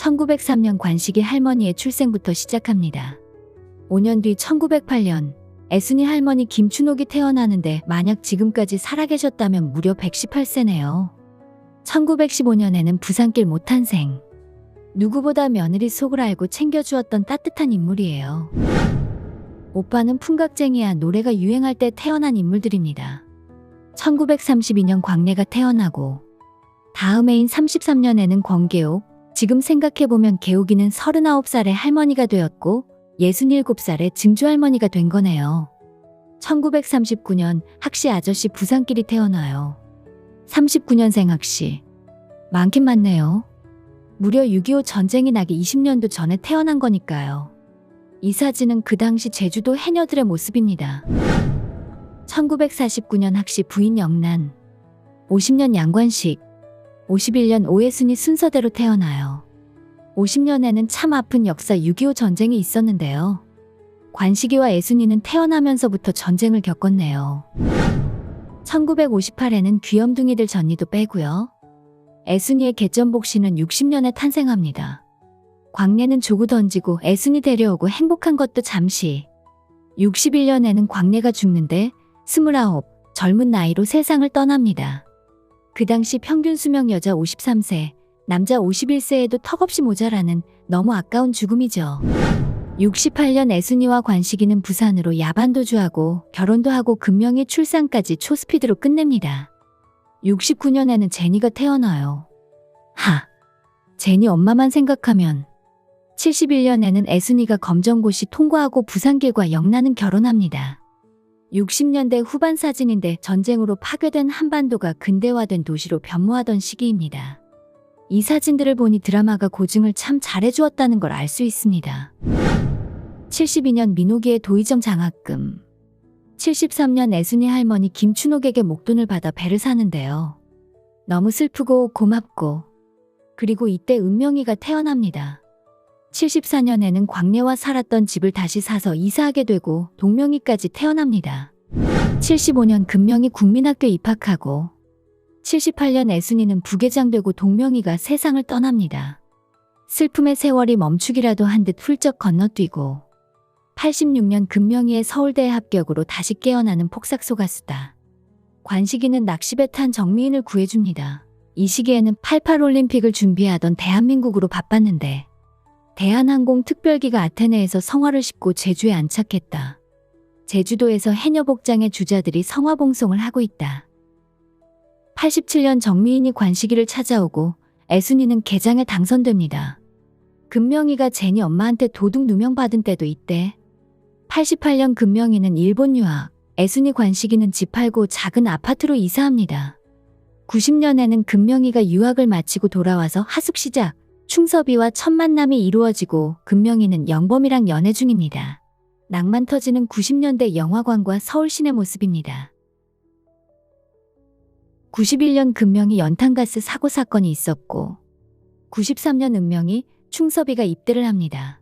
1903년 관식이 할머니의 출생부터 시작합니다. 5년 뒤 1908년 애순이 할머니 김춘옥이 태어나는데 만약 지금까지 살아계셨다면 무려 118세네요. 1915년에는 부산길 모탄생. 누구보다 며느리 속을 알고 챙겨주었던 따뜻한 인물이에요. 오빠는 풍각쟁이야 노래가 유행할 때 태어난 인물들입니다. 1932년 광래가 태어나고 다음 해인 33년에는 권계옥, 지금 생각해보면 개옥이는 39살의 할머니가 되었고 67살의 증조할머니가 된 거네요. 1939년 학시 아저씨 부산길이 태어나요. 39년생 학시. 많긴 많네요. 무려 6.25 전쟁이 나기 20년도 전에 태어난 거니까요. 이 사진은 그 당시 제주도 해녀들의 모습입니다. 1949년 학시 부인 영란. 50년 양관식. 51년 오해순이 순서대로 태어나요. 50년에는 참 아픈 역사 6.25 전쟁이 있었는데요. 관식이와 애순이는 태어나면서부터 전쟁을 겪었네요. 1958에는 귀염둥이들 전이도 빼고요. 애순이의 개점복 씨는 60년에 탄생합니다. 광래는 조구 던지고 애순이 데려오고 행복한 것도 잠시. 61년에는 광래가 죽는데 29 젊은 나이로 세상을 떠납니다. 그 당시 평균 수명 여자 53세, 남자 51세에도 턱없이 모자라는 너무 아까운 죽음이죠. 68년 애순이와 관식이는 부산으로 야반도주하고 결혼도 하고 금명이 출산까지 초스피드로 끝냅니다. 69년에는 제니가 태어나요. 하, 제니 엄마만 생각하면 71년에는 애순이가 검정고시 통과하고 부산길과 영란은 결혼합니다. 60년대 후반 사진인데 전쟁으로 파괴된 한반도가 근대화된 도시로 변모하던 시기입니다. 이 사진들을 보니 드라마가 고증을 참 잘해주었다는 걸 알 수 있습니다. 72년 민호기의 도의정 장학금 73년 애순이 할머니 김춘옥에게 목돈을 받아 배를 사는데요. 너무 슬프고 고맙고 그리고 이때 은명이가 태어납니다. 74년에는 광래와 살았던 집을 다시 사서 이사하게 되고 동명이까지 태어납니다. 75년 금명이 국민학교 입학하고 78년 애순이는 부계장되고 동명이가 세상을 떠납니다. 슬픔의 세월이 멈추기라도 한 듯 훌쩍 건너뛰고 86년 금명이의 서울대에 합격으로 다시 깨어나는 폭삭소 가수다. 관식이는 낚시배 탄 정미인을 구해줍니다. 이 시기에는 88 올림픽을 준비하던 대한민국으로 바빴는데 대한항공 특별기가 아테네에서 성화를 싣고 제주에 안착했다. 제주도에서 해녀복장의 주자들이 성화봉송을 하고 있다. 87년 정미인이 관식이를 찾아오고 애순이는 개장에 당선됩니다. 금명이가 제니 엄마한테 도둑 누명 받은 때도 있대. 88년 금명이는 일본 유학, 애순이 관식이는 집 팔고 작은 아파트로 이사합니다. 90년에는 금명이가 유학을 마치고 돌아와서 하숙 시작, 충섭이와 첫 만남이 이루어지고 금명이는 영범이랑 연애 중입니다. 낭만 터지는 90년대 영화관과 서울시내 모습입니다. 91년 금명이 연탄가스 사고 사건이 있었고 93년 은명이 충섭이가 입대를 합니다.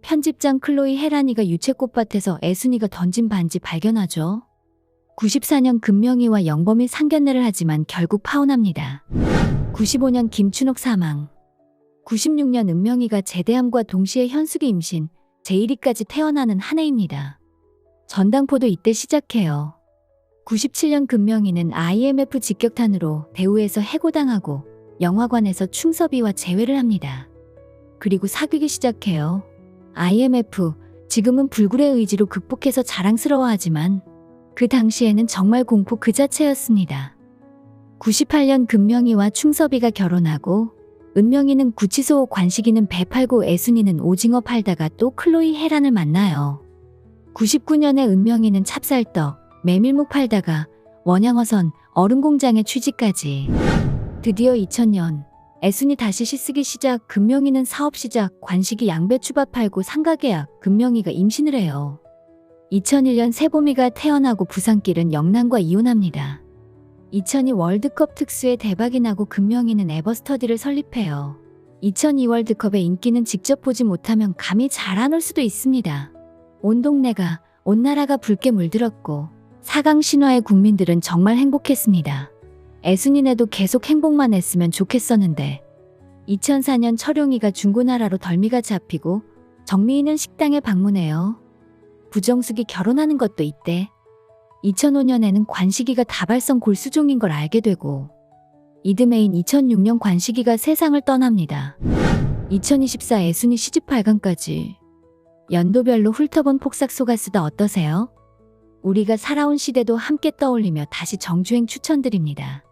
편집장 클로이 헤라니가 유채꽃밭에서 애순이가 던진 반지 발견하죠. 94년 금명이와 영범이 상견례를 하지만 결국 파혼합니다. 95년 김춘옥 사망 96년 은명이가 제대함과 동시에 현숙이 임신, 제일이까지 태어나는 한 해입니다. 전당포도 이때 시작해요. 97년 금명이는 IMF 직격탄으로 대우에서 해고당하고 영화관에서 충섭이와 재회를 합니다. 그리고 사귀기 시작해요. IMF, 지금은 불굴의 의지로 극복해서 자랑스러워하지만 그 당시에는 정말 공포 그 자체였습니다. 98년 금명이와 충섭이가 결혼하고 은명이는 구치소 관식이는 배 팔고 애순이는 오징어 팔다가 또 클로이 헤란을 만나요. 99년에 은명이는 찹쌀떡, 메밀묵 팔다가 원양어선 얼음공장에 취직까지. 드디어 2000년 애순이 다시 시쓰기 시작, 금명이는 사업 시작, 관식이 양배추밥 팔고 상가계약, 금명이가 임신을 해요. 2001년 세보미가 태어나고 부산길은 영란과 이혼합니다. 2002 월드컵 특수에 대박이 나고 금명이는 에버스터디를 설립해요. 2002 월드컵의 인기는 직접 보지 못하면 감이 잘 안 올 수도 있습니다. 온 동네가, 온 나라가 붉게 물들었고 4강 신화의 국민들은 정말 행복했습니다. 애순이네도 계속 행복만 했으면 좋겠었는데 2004년 철용이가 중고나라로 덜미가 잡히고 정미희는 식당에 방문해요. 부정숙이 결혼하는 것도 이때. 2005년에는 관식이가 다발성 골수종인 걸 알게 되고 이듬해인 2006년 관식이가 세상을 떠납니다. 2024 애순이 시집 8강까지 연도별로 훑어본 폭삭 속았수다 어떠세요? 우리가 살아온 시대도 함께 떠올리며 다시 정주행 추천드립니다.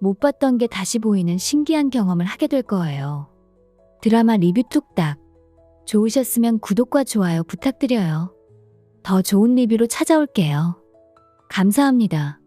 못 봤던 게 다시 보이는 신기한 경험을 하게 될 거예요. 드라마 리뷰 뚝딱. 좋으셨으면 구독과 좋아요 부탁드려요. 더 좋은 리뷰로 찾아올게요. 감사합니다.